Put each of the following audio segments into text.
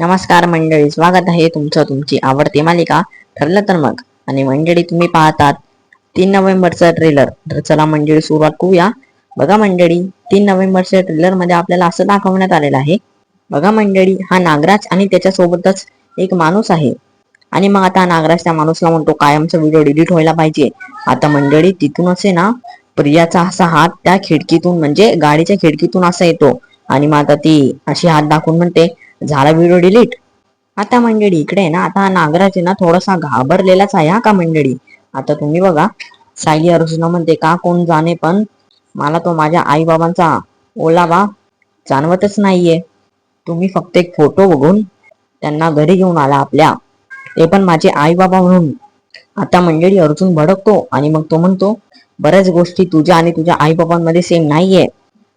नमस्कार मंडळी स्वागत आहे तुमचं तुमची आवडती मालिका. ठरलं तर मग. आणि मंडळी तुम्ही पाहतात तीन नोव्हेंबरचा ट्रेलर तर चला मंडळी सुरुवात करूया. बघा मंडळी तीन नोव्हेंबरच्या ट्रेलरमध्ये आपल्याला असं दाखवण्यात आलेलं आहे. बघा मंडळी हा नागराज आणि त्याच्यासोबतच एक माणूस आहे. आणि मग आता नागराज त्या माणूसला म्हणतो कायमचा व्हिडिओ डिलीट व्हायला पाहिजे. आता मंडळी तिथून असे ना प्रियाचा असा हात त्या खिडकीतून म्हणजे गाडीच्या खिडकीतून असा येतो. आणि मग आता ती अशी हात दाखवून म्हणते झाला व्हिडिओ डिलीट आता मंडळी इकडे आहे ना आता नागराज ना थोडासा घाबरलेलाच आहे हा का मंडळी? आता तुम्ही बघा सायली अर्जुना म्हणते का कोण जाणे पण? मला तो माझ्या आई बाबांचा ओलावा जाणवतच नाहीये. तुम्ही फक्त एक फोटो बघून त्यांना घरी घेऊन आला आपल्या. ते पण माझे आई बाबा म्हणून. आता मंडळी अर्जुन भडकतो आणि मग तो म्हणतो बऱ्याच गोष्टी तुझ्या आणि तुझ्या आई बाबांमध्ये सेम नाहीये.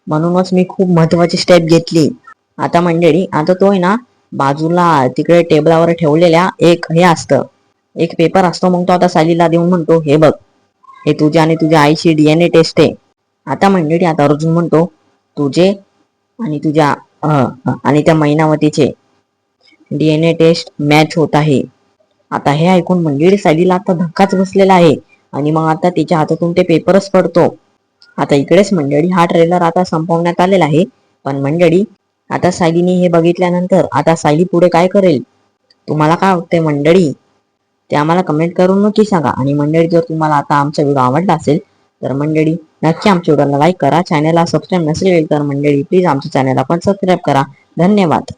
म्हणूनच मी खूप महत्वाची स्टेप घेतली. आता मंडळी आता तो आहे ना बाजूला तिकडे टेबलावर ठेवलेल्या एक हे असतं. एक पेपर असतो मग तो आता सालीला देऊन म्हणतो हे बघ हे तुझ्या आणि तुझ्या आईची डीएनए टेस्ट आहे. आता मंडळी आता अर्जुन म्हणतो तुझे आणि तुझ्या आणि त्या मैनावतीचे डीएनए टेस्ट मॅच होत आहे. आता हे ऐकून मंडळी सालीला आता धक्काच बसलेला आहे. आणि मग आता तिच्या हातातून ते पेपरच पडतो. आता इकडेच मंडळी हा ट्रेलर आता संपवण्यात आलेला आहे. पण मंडळी आता सायलीने हे बघितल्यानंतर आता सायली पुढे काय करेल? तुम्हाला काय वाटते मंडळी? ते आम्हाला कमेंट करून नक्की सांगा. आणि मंडळी जर तुम्हाला आता आमचा व्हिडिओ आवडला असेल तर मंडळी नक्की आमच्या व्हिडिओला लाईक करा. चॅनलला सबस्क्राईब नसेल तर मंडळी प्लीज आमच्या चॅनलला पण सबस्क्राईब करा. धन्यवाद.